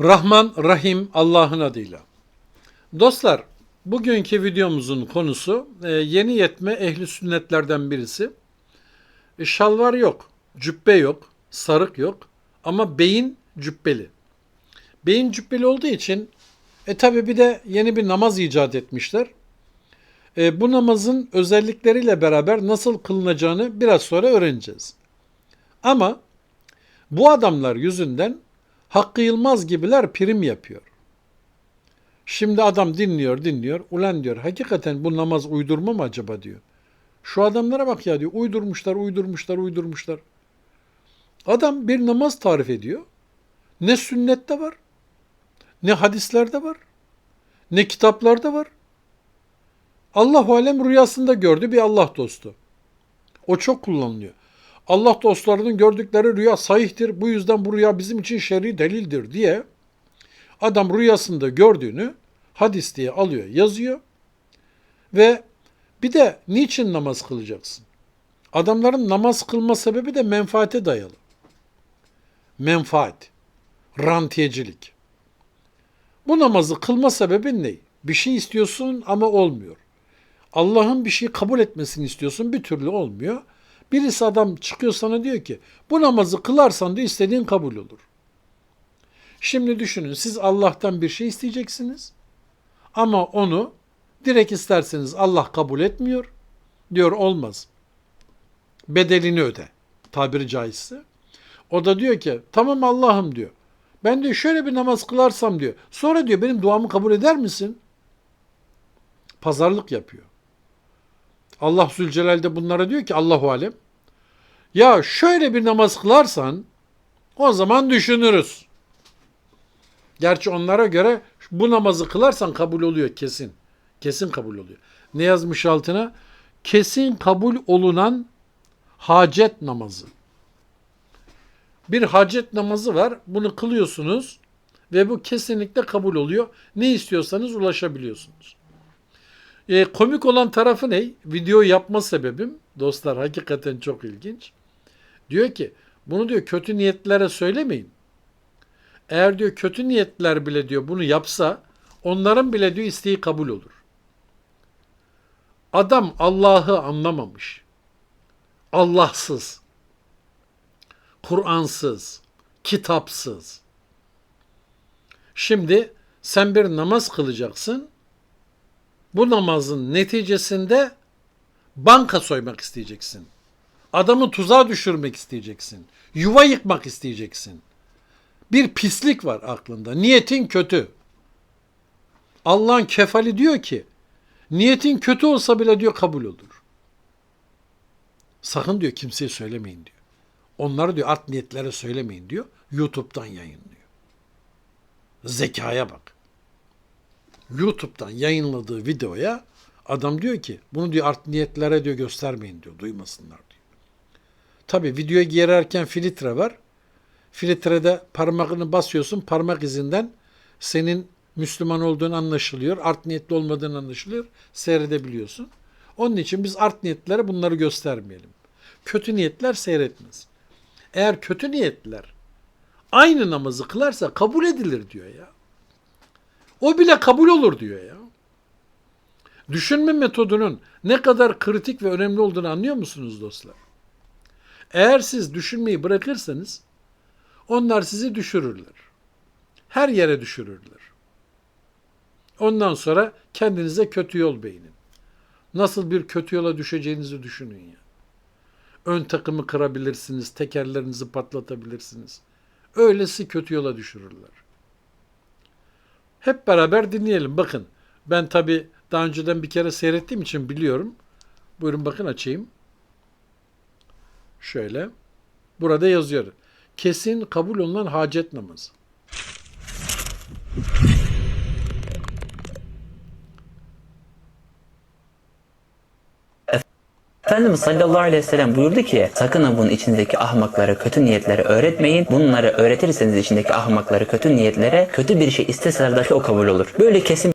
Rahman Rahim Allah'ın adıyla. Dostlar, bugünkü videomuzun konusu e, yeni yetme ehli sünnetlerden birisi. E, şalvar yok, cübbe yok, sarık yok ama beyin cübbeli. Beyin cübbeli olduğu için e tabi bir de yeni bir namaz icat etmişler. E, bu namazın özellikleriyle beraber nasıl kılınacağını biraz sonra öğreneceğiz. Ama bu adamlar yüzünden Hakkı Yılmaz gibiler prim yapıyor. Şimdi adam dinliyor dinliyor. Ulan diyor hakikaten bu namaz uydurma mı acaba diyor. Şu adamlara bak ya diyor. Uydurmuşlar, uydurmuşlar, uydurmuşlar. Adam bir namaz tarif ediyor. Ne sünnette var, ne hadislerde var, ne kitaplarda var. Allah alem rüyasında gördü bir Allah dostu. O çok kullanılıyor. Allah dostlarının gördükleri rüya sahihtir. Bu yüzden bu rüya bizim için şer'i delildir diye adam rüyasında gördüğünü hadis diye alıyor, yazıyor ve bir de niçin namaz kılacaksın? Adamların namaz kılma sebebi de menfaate dayalı. Menfaat, rantiyecilik. Bu namazı kılma sebebi ne? Bir şey istiyorsun ama olmuyor. Allah'ın bir şeyi kabul etmesini istiyorsun bir türlü olmuyor. Birisi adam çıkıyor sana diyor ki bu namazı kılarsan diyor istediğin kabul olur. Şimdi düşünün siz Allah'tan bir şey isteyeceksiniz ama onu direkt isterseniz Allah kabul etmiyor diyor olmaz. Bedelini öde tabiri caizse. O da diyor ki tamam Allah'ım diyor. Ben diyor şöyle bir namaz kılarsam diyor. Sonra diyor benim duamı kabul eder misin? Pazarlık yapıyor. Allah Zülcelal de bunlara diyor ki Allahu alem. Ya şöyle bir namaz kılarsan o zaman düşünürüz. Gerçi onlara göre bu namazı kılarsan kabul oluyor kesin. Kesin kabul oluyor. Ne yazmış altına? Kesin kabul olunan hacet namazı. Bir hacet namazı var. Bunu kılıyorsunuz ve bu kesinlikle kabul oluyor. Ne istiyorsanız ulaşabiliyorsunuz. E, komik olan tarafı ne? Video yapma sebebim dostlar hakikaten çok ilginç. Diyor ki bunu diyor kötü niyetlere söylemeyin. Eğer diyor kötü niyetler bile diyor bunu yapsa onların bile diyor isteği kabul olur. Adam Allah'ı anlamamış. Allahsız, Kur'ansız, kitapsız. Şimdi sen bir namaz kılacaksın. Bu namazın neticesinde banka soymak isteyeceksin. Adamı tuzağa düşürmek isteyeceksin. Yuva yıkmak isteyeceksin. Bir pislik var aklında. Niyetin kötü. Allah'ın kefali diyor ki niyetin kötü olsa bile diyor kabul olur. Sakın diyor kimseye söylemeyin diyor. Onları diyor art niyetlere söylemeyin diyor. YouTube'dan yayınlıyor. Zekaya bak. YouTube'dan yayınladığı videoya adam diyor ki bunu diyor art niyetlere diyor göstermeyin diyor. Duymasınlar diyor. Tabi videoya girerken filtre var. Filtrede parmağını basıyorsun. Parmak izinden senin Müslüman olduğun anlaşılıyor. Art niyetli olmadığın anlaşılıyor. Seyredebiliyorsun. Onun için biz art niyetlere bunları göstermeyelim. Kötü niyetler seyretmez. Eğer kötü niyetler aynı namazı kılarsa kabul edilir diyor ya. O bile kabul olur diyor ya. Düşünme metodunun ne kadar kritik ve önemli olduğunu anlıyor musunuz dostlar? Eğer siz düşünmeyi bırakırsanız onlar sizi düşürürler. Her yere düşürürler. Ondan sonra kendinize kötü yol beğenin. Nasıl bir kötü yola düşeceğinizi düşünün ya. Ön takımı kırabilirsiniz, tekerlerinizi patlatabilirsiniz. Öylesi kötü yola düşürürler. Hep beraber dinleyelim. Bakın ben tabi daha önceden bir kere seyrettiğim için biliyorum. Buyurun bakın açayım. Şöyle. Burada yazıyor. Kesin kabul olunan hacet namazı. Efendimiz sallallahu aleyhi ve sellem buyurdu ki sakın ha bunun içindeki ahmaklara kötü niyetleri öğretmeyin. Bunları öğretirseniz içindeki ahmakları kötü niyetlere kötü bir şey isteseler dahi o kabul olur. Böyle kesin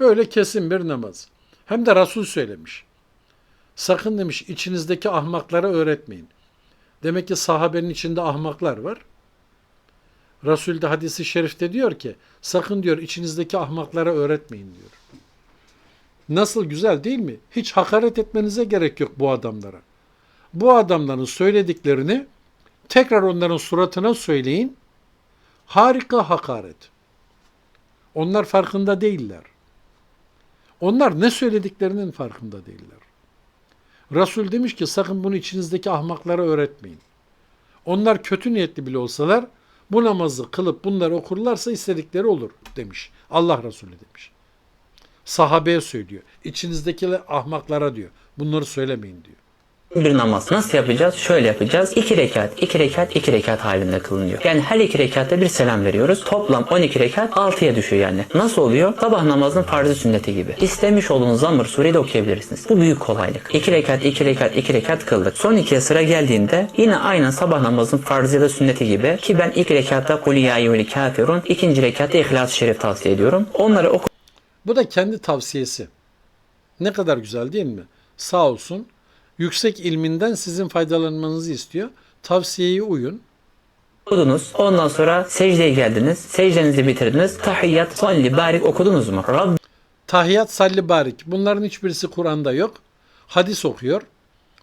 Böyle kesin bir namaz. Hem de Resul söylemiş. Sakın demiş içinizdeki ahmaklara öğretmeyin. Demek ki sahabenin içinde ahmaklar var. Resul de hadisi şerifte diyor ki sakın diyor içinizdeki ahmaklara öğretmeyin diyor. Nasıl güzel değil mi? Hiç hakaret etmenize gerek yok bu adamlara. Bu adamların söylediklerini tekrar onların suratına söyleyin. Harika hakaret. Onlar farkında değiller. Onlar ne söylediklerinin farkında değiller. Resul demiş ki sakın bunu içinizdeki ahmaklara öğretmeyin. Onlar kötü niyetli bile olsalar bu namazı kılıp bunları okurlarsa istedikleri olur demiş. Allah Resulü demiş. Sahabeye söylüyor. İçinizdeki ahmaklara diyor. Bunları söylemeyin diyor. bir namaz. Nasıl yapacağız? Şöyle yapacağız. İki rekat, iki rekat, iki rekat halinde kılınıyor. Yani her iki rekatta bir selam veriyoruz. Toplam 12 rekat 6'ya düşüyor yani. Nasıl oluyor? Sabah namazının farzı sünneti gibi. İstemiş olduğunuz zammır sureyi de okuyabilirsiniz. Bu büyük kolaylık. İki rekat, iki rekat, iki rekat kıldık. Son ikiye sıra geldiğinde yine aynen sabah namazının farzı ya da sünneti gibi ki ben ilk rekatta Kul ya kafirun, ikinci rekatta İhlas-ı Şerif tavsiye ediyorum. Onları oku Bu da kendi tavsiyesi. Ne kadar güzel değil mi? Sağ olsun. Yüksek ilminden sizin faydalanmanızı istiyor. Tavsiyeye uyun. okudunuz. Ondan sonra secdeye geldiniz. Secdenizi bitirdiniz. Tahiyyat, salli, barik okudunuz mu? Rabbim Tahiyat, salli, barik. Bunların hiçbirisi Kur'an'da yok. Hadis okuyor.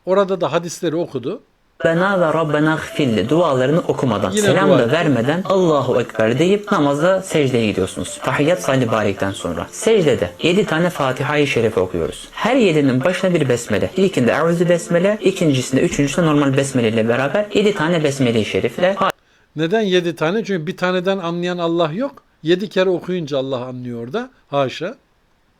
Orada da hadisleri okudu. Rabbena ve Rabbena gfirli dualarını okumadan, Yine selam dua da vermeden Allahu Ekber deyip namaza secdeye gidiyorsunuz. Tahiyyat salli barikten sonra. Secdede 7 tane Fatiha-i Şerif okuyoruz. Her 7'nin başına bir besmele. İlkinde Eûzü Besmele, ikincisinde, üçüncüsünde normal besmele ile beraber 7 tane besmele-i şerifle Neden yedi tane? Çünkü bir taneden anlayan Allah yok. Yedi kere okuyunca Allah anlıyor orada. Haşa.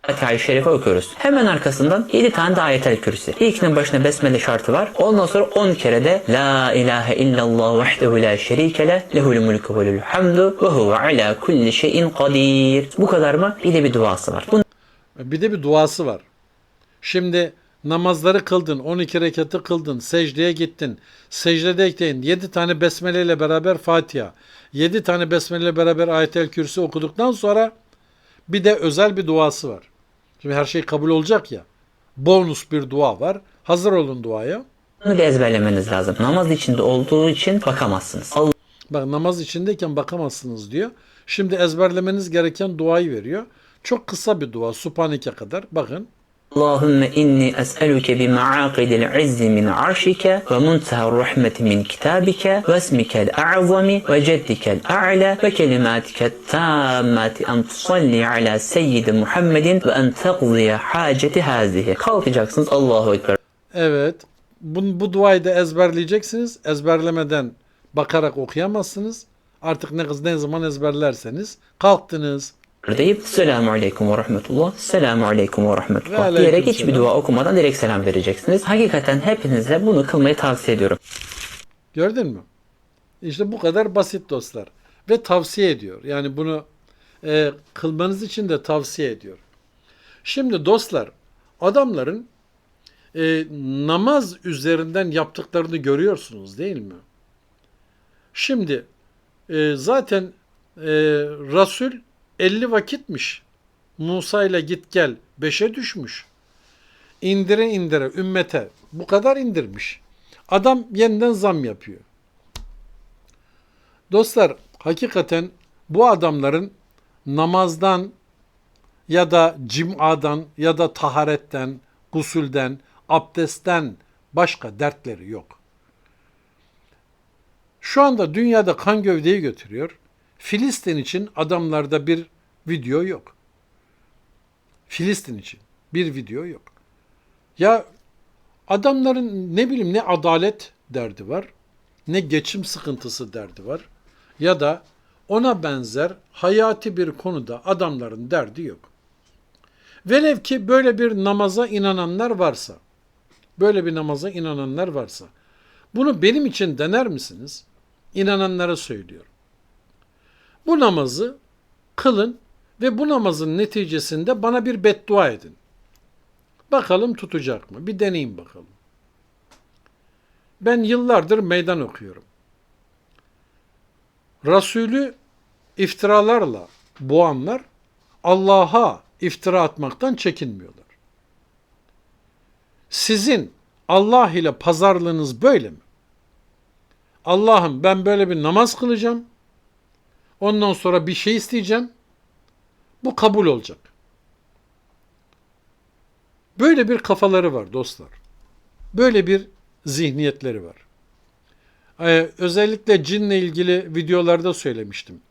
Fatiha-i Şerife okuyoruz. Hemen arkasından 7 tane de ayetel kürsi. İlkinin başına besmele şartı var. Ondan sonra 10 kere de La ilahe illallah vahdehu la şerike leh lehul mulku ve lehul hamdu ve huve ala kulli şeyin kadir. Bu kadar mı? Bir de bir duası var. Bu Bir de bir duası var. Şimdi namazları kıldın, 12 rekatı kıldın, secdeye gittin. Secdedeyken 7 tane besmele ile beraber Fatiha, 7 tane besmele ile beraber ayetel kürsü okuduktan sonra bir de özel bir duası var. Şimdi her şey kabul olacak ya. Bonus bir dua var. Hazır olun duaya. Bunu bir ezberlemeniz lazım. Namaz içinde olduğu için bakamazsınız. Bak namaz içindeyken bakamazsınız diyor. Şimdi ezberlemeniz gereken duayı veriyor. Çok kısa bir dua. Subhaneke kadar. Bakın. Allahümme inni es'eluke bi ma'aqidil izzi min arşike ve muntehar rahmeti min kitabike ve esmikel a'zami ve ceddikel a'la ve kelimatikel tammati en tusalli ala seyyidi Muhammedin ve en teqziye haceti hazihi. Kalkacaksınız Allahu Ekber. Evet. Bu, bu duayı da ezberleyeceksiniz. Ezberlemeden bakarak okuyamazsınız. Artık ne, ne zaman ezberlerseniz kalktınız. Deyip selamu aleyküm ve rahmetullah, selamu aleyküm ve Ve rahmetullah aleyküm diyerek hiçbir dua okumadan direkt selam vereceksiniz. Hakikaten hepinize bunu kılmayı tavsiye ediyorum. Gördün mü? İşte bu kadar basit dostlar. Ve tavsiye ediyor. Yani bunu e, kılmanız için de tavsiye ediyor. Şimdi dostlar adamların e, namaz üzerinden yaptıklarını görüyorsunuz değil mi? Şimdi e, zaten e, Resul 50 vakitmiş. Musa ile git gel 5'e düşmüş. İndire indire ümmete bu kadar indirmiş. Adam yeniden zam yapıyor. Dostlar hakikaten bu adamların namazdan ya da cim'adan ya da taharetten, gusülden, abdestten başka dertleri yok. Şu anda dünyada kan gövdeyi götürüyor. Filistin için adamlarda bir video yok. Filistin için bir video yok. Ya adamların ne bileyim ne adalet derdi var, ne geçim sıkıntısı derdi var ya da ona benzer hayati bir konuda adamların derdi yok. Velev ki böyle bir namaza inananlar varsa, böyle bir namaza inananlar varsa, bunu benim için dener misiniz? İnananlara söylüyorum. Bu namazı kılın ve bu namazın neticesinde bana bir beddua edin. Bakalım tutacak mı? Bir deneyin bakalım. Ben yıllardır meydan okuyorum. Resulü iftiralarla boğanlar Allah'a iftira atmaktan çekinmiyorlar. Sizin Allah ile pazarlığınız böyle mi? Allah'ım ben böyle bir namaz kılacağım. Ondan sonra bir şey isteyeceğim. Bu kabul olacak. Böyle bir kafaları var dostlar. Böyle bir zihniyetleri var. Ee, özellikle cinle ilgili videolarda söylemiştim.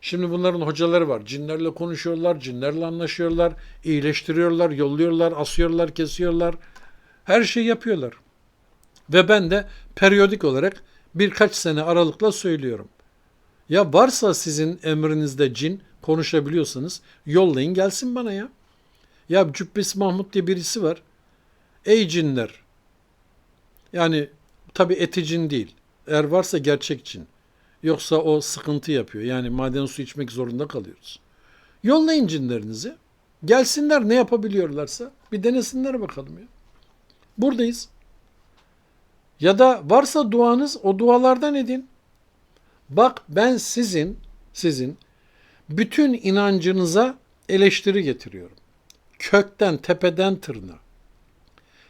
Şimdi bunların hocaları var. Cinlerle konuşuyorlar, cinlerle anlaşıyorlar, iyileştiriyorlar, yolluyorlar, asıyorlar, kesiyorlar. Her şeyi yapıyorlar. Ve ben de periyodik olarak birkaç sene aralıkla söylüyorum. Ya varsa sizin emrinizde cin konuşabiliyorsanız yollayın gelsin bana ya. Ya Cübbesi Mahmut diye birisi var. Ey cinler. Yani tabi eti cin değil. Eğer varsa gerçek cin. Yoksa o sıkıntı yapıyor. Yani maden su içmek zorunda kalıyoruz. Yollayın cinlerinizi. Gelsinler ne yapabiliyorlarsa bir denesinler bakalım ya. Buradayız. Ya da varsa duanız o dualardan edin. Bak ben sizin sizin bütün inancınıza eleştiri getiriyorum. Kökten, tepeden tırnağa.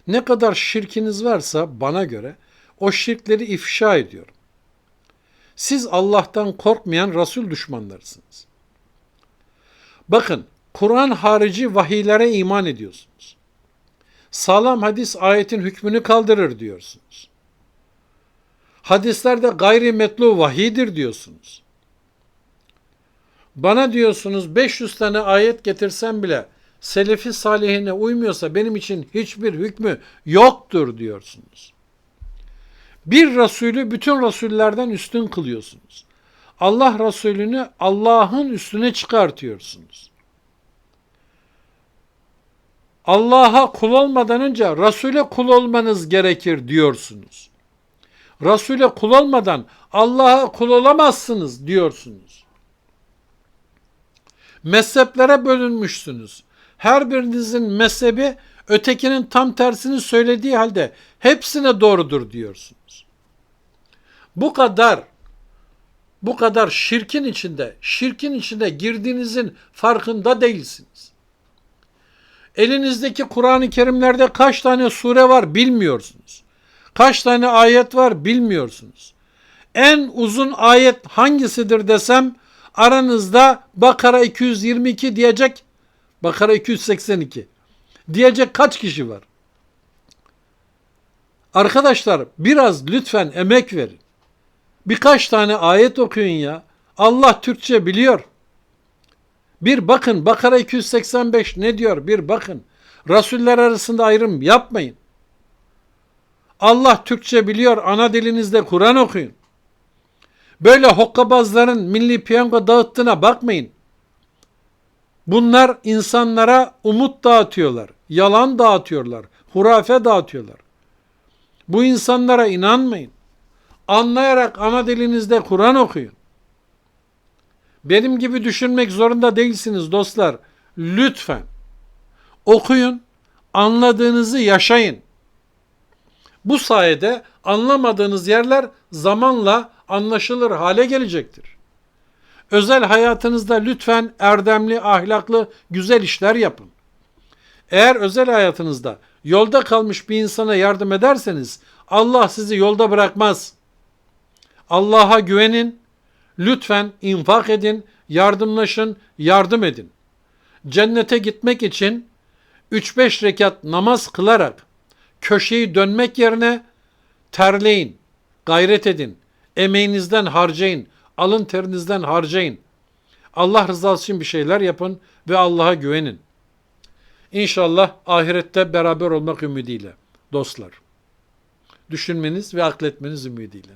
Ne kadar şirkiniz varsa bana göre o şirkleri ifşa ediyorum. Siz Allah'tan korkmayan Resul düşmanlarısınız. Bakın, Kur'an harici vahiylere iman ediyorsunuz. Sağlam hadis ayetin hükmünü kaldırır diyorsunuz. Hadislerde gayrimetlu vahidir diyorsunuz. Bana diyorsunuz 500 tane ayet getirsem bile selefi salihine uymuyorsa benim için hiçbir hükmü yoktur diyorsunuz. Bir Resulü bütün Resullerden üstün kılıyorsunuz. Allah Resulünü Allah'ın üstüne çıkartıyorsunuz. Allah'a kul olmadan önce Resul'e kul olmanız gerekir diyorsunuz. Resul'e kul olmadan Allah'a kul olamazsınız diyorsunuz. Mezheplere bölünmüşsünüz. Her birinizin mezhebi ötekinin tam tersini söylediği halde hepsine doğrudur diyorsunuz. Bu kadar bu kadar şirkin içinde, şirkin içinde girdiğinizin farkında değilsiniz. Elinizdeki Kur'an-ı Kerimlerde kaç tane sure var bilmiyorsunuz. Kaç tane ayet var bilmiyorsunuz. En uzun ayet hangisidir desem aranızda Bakara 222 diyecek Bakara 282 diyecek kaç kişi var? Arkadaşlar biraz lütfen emek verin. Birkaç tane ayet okuyun ya. Allah Türkçe biliyor. Bir bakın Bakara 285 ne diyor bir bakın. Rasuller arasında ayrım yapmayın. Allah Türkçe biliyor ana dilinizde Kur'an okuyun. Böyle hokkabazların milli piyango dağıttığına bakmayın. Bunlar insanlara umut dağıtıyorlar, yalan dağıtıyorlar, hurafe dağıtıyorlar. Bu insanlara inanmayın. Anlayarak ana dilinizde Kur'an okuyun. Benim gibi düşünmek zorunda değilsiniz dostlar. Lütfen okuyun, anladığınızı yaşayın. Bu sayede anlamadığınız yerler zamanla anlaşılır hale gelecektir. Özel hayatınızda lütfen erdemli, ahlaklı, güzel işler yapın. Eğer özel hayatınızda yolda kalmış bir insana yardım ederseniz Allah sizi yolda bırakmaz. Allah'a güvenin, lütfen infak edin, yardımlaşın, yardım edin. Cennete gitmek için 3-5 rekat namaz kılarak köşeyi dönmek yerine terleyin, gayret edin, emeğinizden harcayın, alın terinizden harcayın. Allah rızası için bir şeyler yapın ve Allah'a güvenin. İnşallah ahirette beraber olmak ümidiyle dostlar. Düşünmeniz ve akletmeniz ümidiyle.